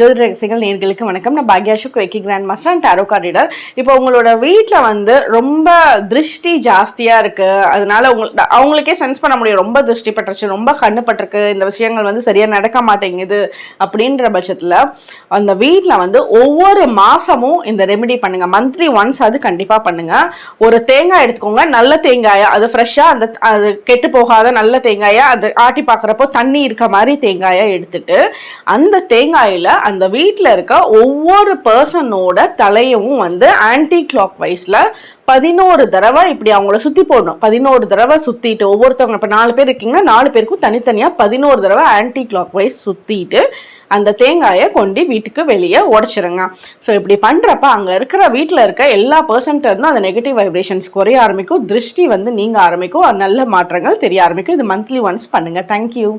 ஜோதி ரகசியங்கள் நேர்களுக்கு வணக்கம். நான் பாக்யாஷு வெக்கி grand master and tarot card reader இப்போ உங்களோட வீட்டில் வந்து ரொம்ப திருஷ்டி ஜாஸ்தியாக இருக்குது அதனால உங்களுக்கு அவங்களுக்கே சென்ஸ் பண்ண முடியும். ரொம்ப திருஷ்டி பட்டுருச்சு ரொம்ப கண்ணு பட்டிருக்கு இந்த விஷயங்கள் வந்து சரியாக நடக்க மாட்டேங்குது அப்படின்ற பட்சத்தில் அந்த வீட்டில் வந்து ஒவ்வொரு மாதமும் இந்த ரெமெடி பண்ணுங்கள் மந்த்லி ஒன்ஸ் அது கண்டிப்பாக பண்ணுங்கள் ஒரு தேங்காய் எடுத்துக்கோங்க நல்ல தேங்காயை அது ஃப்ரெஷ்ஷாக அந்த அது கெட்டு போகாத நல்ல தேங்காயாக அது ஆட்டி பார்க்குறப்போ தண்ணி இருக்க மாதிரி தேங்காயை எடுத்துட்டு அந்த தேங்காயில் அந்த வீட்டில் இருக்க ஒவ்வொரு பர்சனோட தலையும் வந்து ஆன்டி கிளாக் வைஸில் பதினோரு தடவை இப்படி அவங்கள சுற்றி போடணும். பதினோரு தடவை சுற்றிட்டு ஒவ்வொருத்தவங்க இப்போ நாலு பேர் இருக்கீங்கன்னா நாலு பேருக்கும் தனித்தனியாக பதினோரு தடவை ஆன்டி கிளாக் வைஸ் சுற்றிட்டு அந்த தேங்காயை கொண்டு வீட்டுக்கு வெளியே உடச்சிருங்க. ஸோ இப்படி பண்ணுறப்ப அங்கே இருக்கிற வீட்டில் இருக்க எல்லா பர்சன்ட்டிருந்தும் அந்த நெகட்டிவ் வைப்ரேஷன்ஸ் குறைய ஆரம்பிக்கும். திருஷ்டி வந்து நீங்கள் ஆரம்பிக்கும். நல்ல மாற்றங்கள் தெரிய ஆரம்பிக்கும். இது மந்த்லி ஒன்ஸ் பண்ணுங்கள் தேங்க்யூ